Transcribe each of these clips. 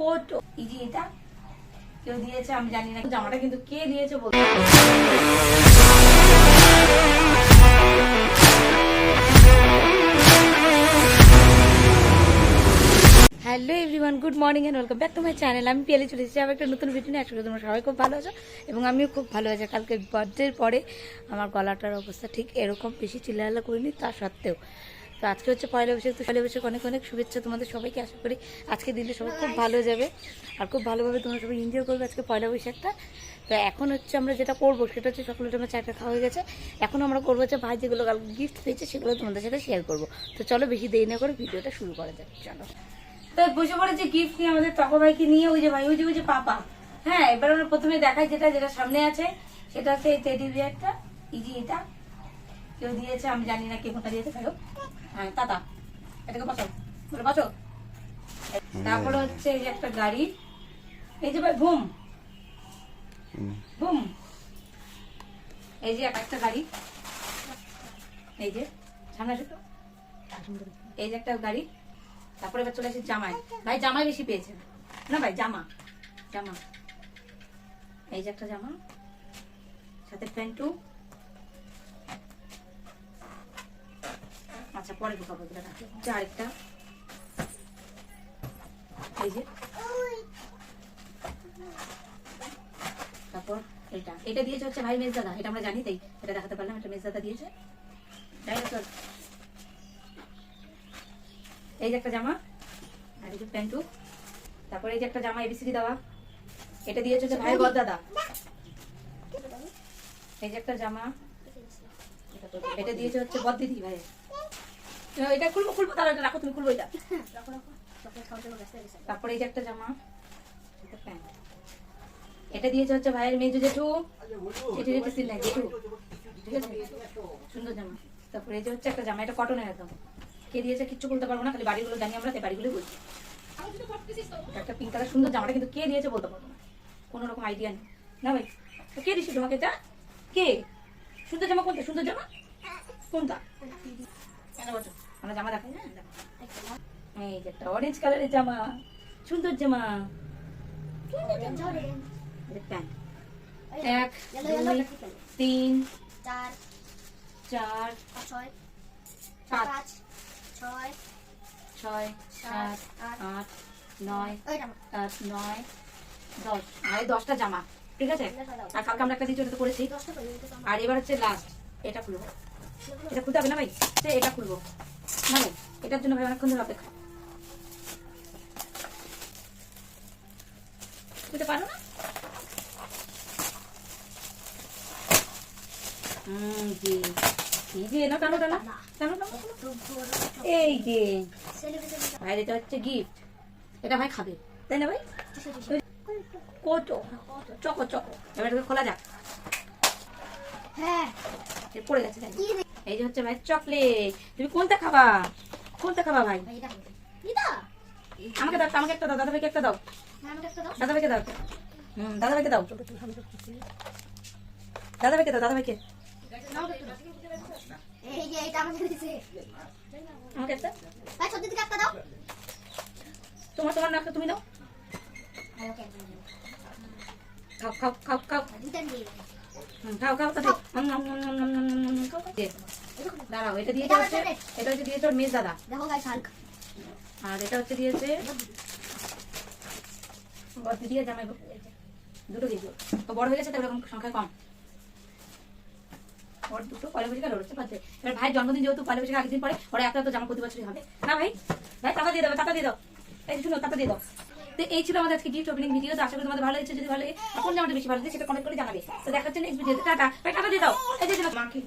Coat এটা। কেউ দিয়েছে, আমি জানি না। জামাটা কিন্তু কে দিয়েছে বলতে hello everyone good morning and welcome back to my channel আমি পেলে চলে এসেছি আবার একটা নতুন ভিডিও নিয়ে। একসাথে তোমরা সবাই খুব ভালো আছো এবং আমিও খুব ভালো আছি। কালকে বার্থডের পরে আমার গলাটার অবস্থা ঠিক এরকম, বেশি চিল্লাহাল্লা করিনি, তা সত্ত্বেও। তো আজকে হচ্ছে পয়লা বৈশাখ, তো পয়লা বৈশাখ অনেক অনেক শুভেচ্ছা তোমাদের সবাইকে, আশা করি আজকে দিলে সবাই খুব ভালো যাবে। আর খুব ভালোভাবে তোমরা সবাই এনজয় করবে আজকে পয়লা বৈশাখটা। তো এখন হচ্ছে আমরা যেটা করব, সেটা হচ্ছে সকলের আমার চাটা খাওয়া হয়ে গেছে। এখন আমরা করব হচ্ছে ভাই যেগুলো গিফট পেয়েছে সেগুলো তোমাদের সাথে শেয়ার করব। তো চলো বেশি দেরি না করে ভিডিওটা শুরু করা যাক, চলো। তো বসে পড়েছে গিফট নিয়ে আমাদের টকো ভাইকে নিয়ে, ওই যে ভাই, ওই যে ওই যে পাপা। হ্যাঁ এবার আমরা প্রথমে দেখাই যেটা যেটা সামনে আছে। সেটা হচ্ছে এই টেডি বিয়ারটা ইজি এটা। কেউ দিয়েছে, আমি জানি না কে কোনটা দিয়েছে খাইও হ্যাঁ তাতা এটাকে বসো বলে বসো তারপরে হচ্ছে এই যে একটা গাড়ি। এই যে ভাই বুম বুম এই যে একটা গাড়ি। এই যে সামনে আসো। এই যে একটা গাড়ি। তারপরে এবার চলে আসে জামাই। ভাই জামাই বেশি পেয়েছে। না ভাই জামা। জামা। এই যে একটা জামা। সাথে প্যান্টু। পরে ঢুকাবো এগুলো আরেকটা। এই যে। তারপর এটা। এটা দিয়েছে হচ্ছে ভাই মেজদাদা এটা আমরা জানি, তাই এটা দেখাতে পারলাম। এটা মেজদাদা দিয়েছে। চল। এই যে একটা জামা। আর এই যে প্যান্টু। তারপরে এই যে একটা জামা এবিসিডি দেওয়া। এটা দিয়েছে হচ্ছে ভাই দাদা এই যে একটা জামা। এটা দিয়েছে হচ্ছে বদ্দিদি ভাই এটা খুলবো খুলবো তাহলে এটা রাখো তুমি খুলবো এটা। তারপরে এই যে একটা জামা একটা প্যান্ট। এটা দিয়েছে হচ্ছে ভাইয়ের মেজু জেঠু। জেঠু জেঠু সিল নাই জেঠু। ঠিক আছে সুন্দর জামা। তারপরে এই যে হচ্ছে একটা জামা এটা কটনের একদম। কে দিয়েছে কিচ্ছু বলতে পারব না খালি বাড়িগুলো জানি আমরা তাই বাড়িগুলো বলছি। একটা পিঙ্ক কালার সুন্দর জামাটা কিন্তু কে দিয়েছে বলতে পারব না। কোনো রকম আইডিয়া নেই। না ভাই? তো কে দিয়েছে তোমাকে এটা? কে? সুন্দর জামা কোনটা? সুন্দর জামা? কোনটা? কেন বলছো? আমরা জামা দেখো। এই যে একটা অরেঞ্জ কালারের জামা, সুন্দর জামা। তিন, চার চার ছয়, সাত সাত আট, নয় ওইটা নয়, দশ। আর, দশটা জামা, ঠিক আছে? আর কালকে আমরা একটা দিচ্ছি ওটা করেছি আর এবার হচ্ছে লাস্ট এটা খুলবো। এটা খুলতে হবে না ভাই? এটা খুলবো। না ভাই এটার জন্য ভাই অনেকক্ষণ ধরে অপেক্ষা। খুলতে পারো না? এই যে ভাই এটা হচ্ছে গিফট এটা ভাই খাবে। তাই না ভাই? কত? চকো চকো। এবার খোলা যাক। হ্যাঁ। পড়ে গেছে? এই যে হচ্ছে ভাই চকলেট। তুমি কোনটা খাবা? কোনটা খাবা ভাই? আমাকে দাও আমাকে একটা দাও দাদা ভাইকে একটা দাও। দাদা ভাইকে দাও হুম দাদা ভাইকে দাও দাদা ভাইকে দাও। দাদা ভাইকে আমাকে একটা? দাও। তোমার তোমার নাকটা তুমি দাও। খাও খাও খাও খাও। বড় সংখ্যা কম। ওর দুটো ভাইয়ের জন্মদিন যেহেতু পয়লা বৈশাখ আগের দিন পরে ওরা একটা তো জামা প্রতি বছরই হবে না ভাই? ভাই টাকা দিয়ে দেবো টাকা দিয়ে দাও। এই শুনো টাকা দিয়ে দাও। তো এই ছিল আমাদের আজকে গিফট ওপেনিং ভিডিও। তো আশা করি তোমাদের ভালো হয়েছে যদি ভালো লাগে এখন জামাটা বেশি ভালো লাগে সেটা কমেন্ট করে জানাবে। তো দেখার জন্য নেক্সট ভিডিওতে টাটা। ভাই টাটা দিয়ে দাও। এই যে দিলাম মাকে।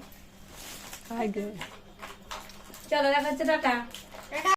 চলো দেখা হচ্ছে টাটা।